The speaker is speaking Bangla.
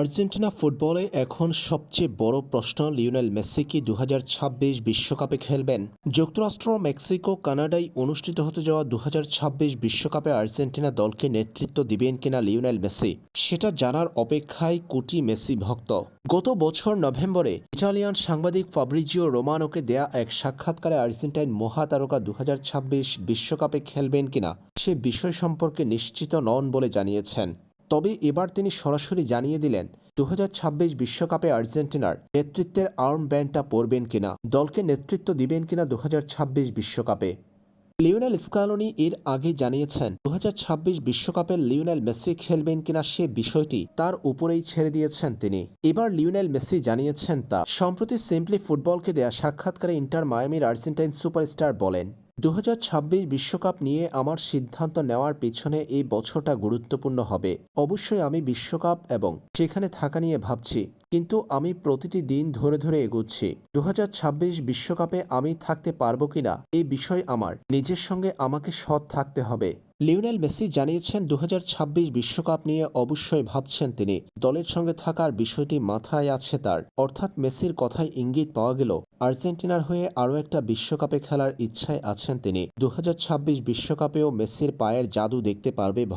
আর্জেন্টিনা ফুটবলে এখন সবচেয়ে বড় প্রশ্ন লিওনেল মেসি কি দু বিশ্বকাপে খেলবেন? যুক্তরাষ্ট্র, মেক্সিকো, কানাডায় অনুষ্ঠিত হতে যাওয়া দু বিশ্বকাপে আর্জেন্টিনা দলকে নেতৃত্ব দিবেন কিনা লিওনেল মেসি? সেটা জানার অপেক্ষায় কোটি মেসি ভক্ত। গত বছর নভেম্বরে ইটালিয়ান সাংবাদিক ফাব্রিজিও রোমানোকে দেয়া এক সাক্ষাৎকারে আর্জেন্টাইন মহাতারকা দু বিশ্বকাপে খেলবেন কিনা সে বিষয় সম্পর্কে নিশ্চিত নন বলে জানিয়েছেন। তবে এবার তিনি সরাসরি জানিয়ে দিলেন দু বিশ্বকাপে আর্জেন্টিনার নেতৃত্বের আর্ম ব্যান্ডটা পরবেন কিনা, দলকে নেতৃত্ব দিবেন কিনা দু বিশ্বকাপে। লিওনেল স্কালোনি এর আগে জানিয়েছেন দু বিশ্বকাপে লিওনেল মেসি খেলবেন কিনা সে বিষয়টি তার উপরেই ছেড়ে দিয়েছেন তিনি। এবার লিওনেল মেসি জানিয়েছেন তা, সম্প্রতি সিম্পলি ফুটবলকে দেয়া সাক্ষাৎকারে ইন্টার মায়ামির আর্জেন্টাইন সুপারস্টার বলেন। দু বিশ্বকাপ নিয়ে আমার সিদ্ধান্ত নেওয়ার পেছনে এই বছরটা গুরুত্বপূর্ণ হবে। অবশ্যই আমি বিশ্বকাপ এবং সেখানে থাকা নিয়ে ভাবছি, কিন্তু আমি প্রতিটি দিন ধরে ধরে এগোচ্ছি। দু বিশ্বকাপে আমি থাকতে পারব কিনা, এই বিষয় আমার নিজের সঙ্গে আমাকে সৎ থাকতে হবে। লিওনেল মেসি জানিয়েছেন দু বিশ্বকাপ নিয়ে অবশ্যই ভাবছেন তিনি। দলের সঙ্গে থাকার বিষয়টি মাথায় আছে তার। অর্থাৎ মেসির কথায় ইঙ্গিত পাওয়া গেল, আর্জেন্টিনার হয়ে আরও একটা বিশ্বকাপে খেলার ইচ্ছায় আছেন তিনি। দু বিশ্বকাপেও মেসির পায়ের জাদু দেখতে পারবে